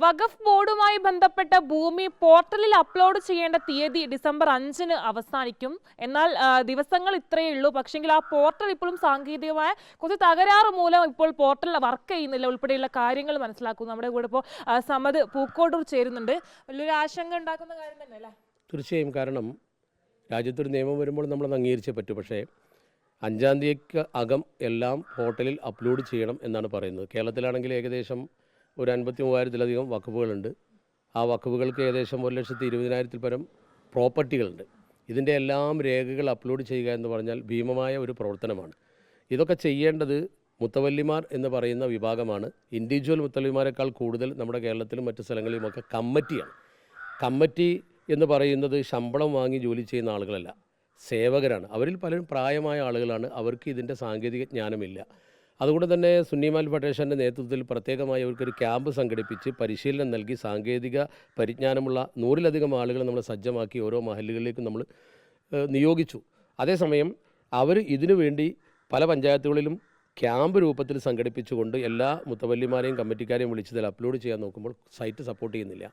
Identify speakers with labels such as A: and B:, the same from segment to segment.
A: വഖഫ് ബോർഡുമായി ബന്ധപ്പെട്ട ഭൂമി പോർട്ടലിൽ അപ്ലോഡ് ചെയ്യേണ്ട തീയതി ഡിസംബർ അഞ്ചിന് അവസാനിക്കും. എന്നാൽ ദിവസങ്ങൾ ഇത്രയേ ഉള്ളൂ. പക്ഷെങ്കിൽ ആ പോർട്ടൽ ഇപ്പോഴും സാങ്കേതികമായ കുറച്ച് തകരാറ് മൂലം ഇപ്പോൾ പോർട്ടൽ വർക്ക് ചെയ്യുന്നില്ല. ഉൾപ്പെടെയുള്ള കാര്യങ്ങൾ മനസ്സിലാക്കുന്നു. നമ്മുടെ കൂടെ ഇപ്പോൾ സമത് പൂക്കോട്ടൂർ ചേരുന്നുണ്ട്. വലിയൊരു ആശങ്ക ഉണ്ടാക്കുന്ന കാര്യം തന്നെ അല്ലേ
B: തീർച്ചയായും. കാരണം രാജ്യത്തൊരു നിയമം വരുമ്പോൾ നമ്മൾ അംഗീകരിച്ചേ പറ്റൂ. പക്ഷേ അഞ്ചാം തീയതിക്ക് അകം എല്ലാം പോർട്ടലിൽ അപ്ലോഡ് ചെയ്യണം എന്നാണ് പറയുന്നത്. കേരളത്തിലാണെങ്കിൽ ഏകദേശം ഒരു അൻപത്തി മൂവായിരത്തിലധികം വക്കഫുകളുണ്ട് ആ വക്കഫുകൾക്ക് ഏകദേശം ഒരു ലക്ഷത്തി ഇരുപതിനായിരത്തിൽ പരം പ്രോപ്പർട്ടികളുണ്ട്. ഇതിന്റെ എല്ലാം രേഖകൾ അപ്ലോഡ് ചെയ്യുക എന്ന് പറഞ്ഞാൽ ഭീമമായ ഒരു പ്രവർത്തനമാണ്. ഇതൊക്കെ ചെയ്യേണ്ടത് മുത്തവല്ലിമാർ എന്ന് പറയുന്ന വിഭാഗമാണ്. ഇൻഡിവിജ്വൽ മുത്തവല്ലിമാരെക്കാൾ കൂടുതൽ നമ്മുടെ കേരളത്തിലും മറ്റു സ്ഥലങ്ങളിലുമൊക്കെ കമ്മിറ്റിയാണ്. കമ്മിറ്റി എന്ന് പറയുന്നത് ശമ്പളം വാങ്ങി ജോലി ചെയ്യുന്ന ആളുകളല്ല സേവകരാണ്. അവരിൽ പലരും പ്രായമായ ആളുകളാണ്. അവർക്ക് ഇതിന്റെ സാങ്കേതിക ജ്ഞാനമില്ല. അതുകൊണ്ട് തന്നെ സുന്നിമാൽ ഫെഡറേഷന്റെ നേതൃത്വത്തിൽ പ്രത്യേകമായി അവർക്കൊരു ക്യാമ്പ് സംഘടിപ്പിച്ച് പരിശീലനം നൽകി സാങ്കേതിക പരിജ്ഞാനമുള്ള നൂറിലധികം ആളുകളെ നമ്മൾ സജ്ജമാക്കി ഓരോ മഹലുകളിലേക്കും നമ്മൾ നിയോഗിച്ചു. അതേസമയം അവർ ഇതിനു വേണ്ടി പല പഞ്ചായത്തുകളിലും ക്യാമ്പ് രൂപത്തിൽ സംഘടിപ്പിച്ചുകൊണ്ട് എല്ലാ മുത്തവല്ലിമാരെയും കമ്മിറ്റിക്കാരെയും വിളിച്ചതിൽ അപ്ലോഡ് ചെയ്യാൻ നോക്കുമ്പോൾ സൈറ്റ് സപ്പോർട്ട് ചെയ്യുന്നില്ല.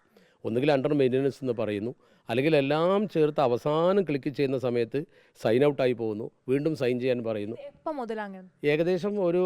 B: ഒന്നുകിൽ അണ്ടർ മെയിന്റനൻസ് എന്ന് പറയുന്നു. അല്ലെങ്കിൽ എല്ലാം ചേർത്ത് അവസാനം ക്ലിക്ക് ചെയ്യുന്ന സമയത്ത് സൈൻ ഔട്ട് ആയി പോകുന്നു. വീണ്ടും സൈൻ ചെയ്യാൻ പറയുന്നു.
A: എപ്പം
B: ഏകദേശം ഒരു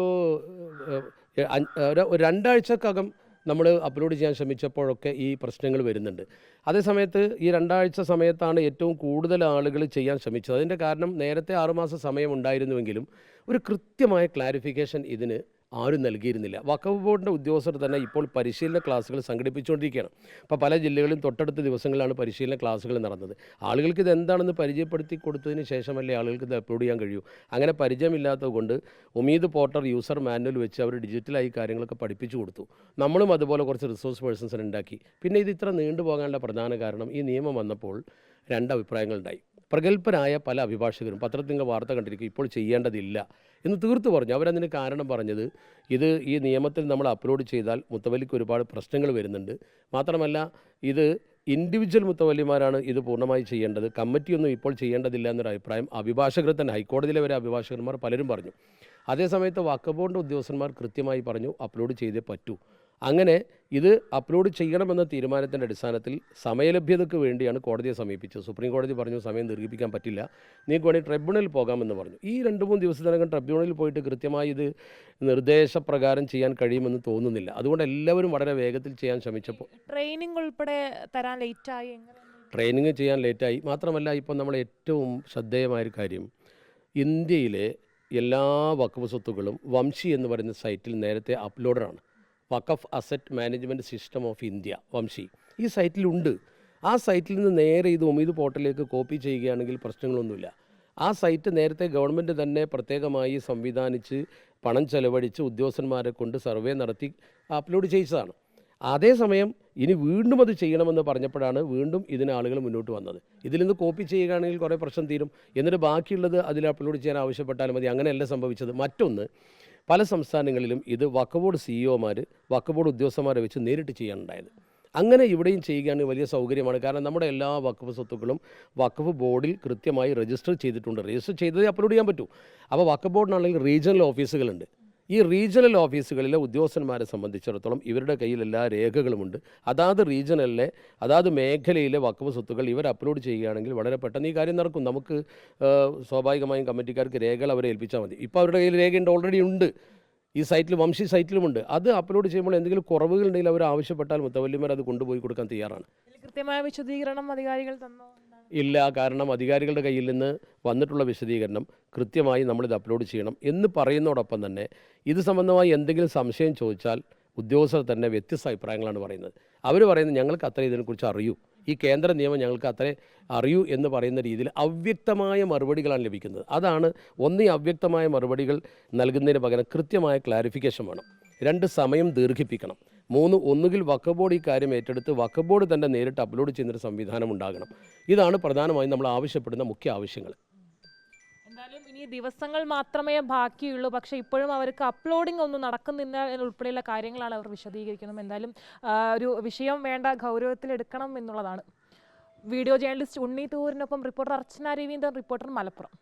B: ഒരു രണ്ടാഴ്ചക്കകം നമ്മൾ അപ്ലോഡ് ചെയ്യാൻ ശ്രമിച്ചപ്പോഴൊക്കെ ഈ പ്രശ്നങ്ങൾ വരുന്നുണ്ട്. അതേസമയത്ത് ഈ രണ്ടാഴ്ച സമയത്താണ് ഏറ്റവും കൂടുതൽ ആളുകൾ ചെയ്യാൻ ശ്രമിച്ചത്. അതിന്റെ കാരണം നേരത്തെ ആറുമാസം സമയം ഉണ്ടായിരുന്നുവെങ്കിലും ഒരു കൃത്യമായ ക്ലാരിഫിക്കേഷൻ ഇതിന് ആരും നൽകിയിരുന്നില്ല. വഖഫ് ബോർഡിന്റെ ഉദ്യോഗസ്ഥർ തന്നെ ഇപ്പോൾ പരിശീലന ക്ലാസ്സുകൾ സംഘടിപ്പിച്ചുകൊണ്ടിരിക്കുകയാണ്. അപ്പോൾ പല ജില്ലകളിലും തൊട്ടടുത്ത ദിവസങ്ങളിലാണ് പരിശീലന ക്ലാസ്സുകൾ നടന്നത്. ആളുകൾക്ക് ഇത് എന്താണെന്ന് പരിചയപ്പെടുത്തി കൊടുത്തതിന് ശേഷമല്ലേ ആളുകൾക്ക് ഇത് അപ്ലോഡ് ചെയ്യാൻ കഴിയൂ? അങ്ങനെ പരിചയമില്ലാത്തത് കൊണ്ട് ഉമീദ് പോർട്ടർ യൂസർ മാനുവൽ വെച്ച് അവർ ഡിജിറ്റലായി കാര്യങ്ങളൊക്കെ പഠിപ്പിച്ചു കൊടുത്തു. നമ്മളും അതുപോലെ കുറച്ച് റിസോഴ്സ് പേഴ്സൺസിനെ ഉണ്ടാക്കി. പിന്നെ ഇത് ഇത്ര നീണ്ടുപോകാനുള്ള പ്രധാന കാരണം ഈ നിയമം വന്നപ്പോൾ രണ്ട് അഭിപ്രായങ്ങളുണ്ടായി പ്രഗത്ഭരായ പല അഭിഭാഷകരും പത്രത്തിൽ വാർത്ത കണ്ടിരിക്കും ഇപ്പോൾ ചെയ്യേണ്ടതില്ല എന്ന് തീർത്തു പറഞ്ഞു. അവരതിന് കാരണം പറഞ്ഞത് ഇത് ഈ നിയമത്തിൽ നമ്മൾ അപ്ലോഡ് ചെയ്താൽ മുത്തവല്ലിക്ക് ഒരുപാട് പ്രശ്നങ്ങൾ വരുന്നുണ്ട്. മാത്രമല്ല ഇത് ഇൻഡിവിജ്വൽ മുത്തവല്ലിമാരാണ് ഇത് പൂർണമായി ചെയ്യേണ്ടത്. കമ്മിറ്റിയൊന്നും ഇപ്പോൾ ചെയ്യേണ്ടതില്ല എന്നൊരു അഭിപ്രായം അഭിഭാഷകർ തന്നെ ഹൈക്കോടതിയിലെ വരെ അഭിഭാഷകന്മാർ പലരും പറഞ്ഞു. അതേസമയത്ത് വഖഫ് ബോർഡിന്റെ ഉദ്യോഗസ്ഥന്മാർ കൃത്യമായി പറഞ്ഞു അപ്ലോഡ് ചെയ്തേ പറ്റൂ. അങ്ങനെ ഇത് അപ്ലോഡ് ചെയ്യണമെന്ന തീരുമാനത്തിന്റെ അടിസ്ഥാനത്തിൽ സമയലഭ്യതയ്ക്ക് വേണ്ടിയാണ് കോടതിയെ സമീപിച്ചത്. സുപ്രീം കോടതി പറഞ്ഞു സമയം ദീർഘിപ്പിക്കാൻ പറ്റില്ല. നിങ്ങൾക്ക് വേണമെങ്കിൽ ട്രിബ്യൂണലിൽ പോകാമെന്ന് പറഞ്ഞു. ഈ രണ്ട് മൂന്ന് ദിവസത്തിനകം ട്രിബ്യൂണലിൽ പോയിട്ട് കൃത്യമായി ഇത് നിർദ്ദേശപ്രകാരം ചെയ്യാൻ കഴിയുമെന്ന് തോന്നുന്നില്ല. അതുകൊണ്ട് എല്ലാവരും വളരെ വേഗത്തിൽ ചെയ്യാൻ ശ്രമിച്ചപ്പോൾ
A: ട്രെയിനിങ് ഉൾപ്പെടെ തരാൻ ലേറ്റായി ആയി
B: ട്രെയിനിങ് ചെയ്യാൻ ലേറ്റായി മാത്രമല്ല ഇപ്പോൾ നമ്മൾ ഏറ്റവും ശ്രദ്ധേയമായൊരു കാര്യം. ഇന്ത്യയിലെ എല്ലാ വഖഫ് സ്വത്തുക്കളും വംശി എന്ന് പറയുന്ന സൈറ്റിൽ നേരത്തെ അപ്ലോഡറാണ് Waqf asset management system of India Vamshi. ഈ സൈറ്റിലുണ്ട്. ആ സൈറ്റിൽ നിന്ന് നേരെ ഇത് ഒമീദ് പോർട്ടലിലേക്ക് കോപ്പി ചെയ്യുകയാണെങ്കിൽ പ്രശ്നങ്ങളൊന്നുമില്ല. ആ സൈറ്റ് നേരത്തെ ഗവൺമെന്റ് തന്നെ പ്രത്യേകമായി സംവിധാനിച്ച് പണം ചെലവഴിച്ച് ഉദ്യോഗസ്ഥന്മാരെ കൊണ്ട് സർവേ നടത്തി അപ്ലോഡ് ചെയ്യിച്ചതാണ് അതേസമയം ഇനി വീണ്ടും അത് ചെയ്യണമെന്ന് പറഞ്ഞപ്പോഴാണ് വീണ്ടും ഇതിന് ആളുകൾ മുന്നോട്ട് വന്നത്. ഇതിൽ നിന്ന് കോപ്പി ചെയ്യുകയാണെങ്കിൽ കുറേ പ്രശ്നം തീരും. എന്നിട്ട് ബാക്കിയുള്ളത് അതിൽ അപ്ലോഡ് ചെയ്യാൻ ആവശ്യപ്പെട്ടാലും മതി. അങ്ങനെയല്ല സംഭവിച്ചത്. മറ്റൊന്ന് പല സംസ്ഥാനങ്ങളിലും ഇത് വക്കബോർഡ് സിഇഒമാർ വക്കബോർഡ് ഉദ്യോഗസ്ഥന്മാരെ വെച്ച് നേരിട്ട് ചെയ്യാനുണ്ടായത്. അങ്ങനെ ഇവിടെയും ചെയ്യുകയാണെങ്കിൽ വലിയ സൗകര്യമാണ്. കാരണം നമ്മുടെ എല്ലാ വഖഫ് സ്വത്തുക്കളും വഖഫ് ബോർഡിൽ കൃത്യമായി രജിസ്റ്റർ ചെയ്തിട്ടുണ്ട്. രജിസ്റ്റർ ചെയ്തതേ അപ്ലോഡ് ചെയ്യാൻ പറ്റൂ. അപ്പോൾ വഖഫ് ബോർഡിനാണെങ്കിൽ റീജിയണൽ ഓഫീസുകളുണ്ട് ഈ റീജിയണൽ ഓഫീസുകളിലെ ഉദ്യോഗസ്ഥന്മാരെ സംബന്ധിച്ചിടത്തോളം ഇവരുടെ കയ്യിൽ എല്ലാ രേഖകളുമുണ്ട്. അതാത് റീജിയണലിലെ അതാത് മേഖലയിലെ വക്കവ് സ്വത്തുക്കൾ ഇവർ അപ്ലോഡ് ചെയ്യുകയാണെങ്കിൽ വളരെ പെട്ടെന്ന് ഈ കാര്യം നടക്കും. നമുക്ക് സ്വാഭാവികമായും കമ്മിറ്റിക്കാർക്ക് രേഖകൾ അവരെ ഏൽപ്പിച്ചാൽ മതി. ഇപ്പോൾ അവരുടെ കയ്യിൽ രേഖയുണ്ട് ഓൾറെഡി ഉണ്ട്. ഈ സൈറ്റിൽ വംശി സൈറ്റിലുമുണ്ട്. അത് അപ്ലോഡ് ചെയ്യുമ്പോൾ എന്തെങ്കിലും കുറവുകൾ ഉണ്ടെങ്കിൽ അവർ ആവശ്യപ്പെട്ടാൽ മുത്തവല്ലിമാർ അത് കൊണ്ടുപോയി കൊടുക്കാൻ തയ്യാറാണ്.
A: കൃത്യമായ വിശദീകരണം അധികാരികൾ തന്നോ?
B: ഇല്ല കാരണം അധികാരികളുടെ കയ്യിൽ നിന്ന് വന്നിട്ടുള്ള വിശദീകരണം കൃത്യമായി നമ്മളിത് അപ്ലോഡ് ചെയ്യണം എന്ന് പറയുന്നതോടൊപ്പം തന്നെ ഇത് സംബന്ധമായി എന്തെങ്കിലും സംശയം ചോദിച്ചാൽ ഉദ്യോഗസ്ഥർ തന്നെ വ്യത്യസ്ത അഭിപ്രായങ്ങളാണ് പറയുന്നത്. അവർ പറയുന്നത് ഞങ്ങൾക്ക് അത്ര ഇതിനെക്കുറിച്ച് അറിയൂ. ഈ കേന്ദ്ര നിയമം ഞങ്ങൾക്ക് അത്ര അറിയൂ എന്ന് പറയുന്ന രീതിയിൽ അവ്യക്തമായ മറുപടികളാണ് ലഭിക്കുന്നത്. അതാണ് ഒന്ന് ഈ അവ്യക്തമായ മറുപടികൾ നൽകുന്നതിന് പകരം കൃത്യമായ ക്ലാരിഫിക്കേഷൻ വേണം. രണ്ട് സമയം ദീർഘിപ്പിക്കണം. മൂന്ന് ഒന്നുകിൽ വഖഫ് ബോർഡ് ഈ കാര്യം ഏറ്റെടുത്ത് വഖഫ് ബോർഡ് തന്നെ നേരിട്ട് അപ്ലോഡ് ചെയ്യുന്നൊരു സംവിധാനം ഉണ്ടാകണം. ഇതാണ് പ്രധാനമായും നമ്മൾ ആവശ്യപ്പെടുന്ന മുഖ്യ ആവശ്യങ്ങൾ.
A: എന്തായാലും ഇനി ദിവസങ്ങൾ മാത്രമേ ബാക്കിയുള്ളൂ. പക്ഷെ ഇപ്പോഴും അവർക്ക് അപ്ലോഡിംഗ് ഒന്നും നടക്കുന്നില്ല എന്നുൾപ്പെടെയുള്ള കാര്യങ്ങളാണ് അവർ വിശദീകരിക്കുന്നത്. എന്തായാലും ഒരു വിഷയം വേണ്ട ഗൗരവത്തിൽ എടുക്കണം എന്നുള്ളതാണ്. വീഡിയോ ജേർണലിസ്റ്റ് ഉണ്ണി തൂരിനൊപ്പം റിപ്പോർട്ടർ അർച്ചന രവീന്ദ്രൻ റിപ്പോർട്ടർ മലപ്പുറം.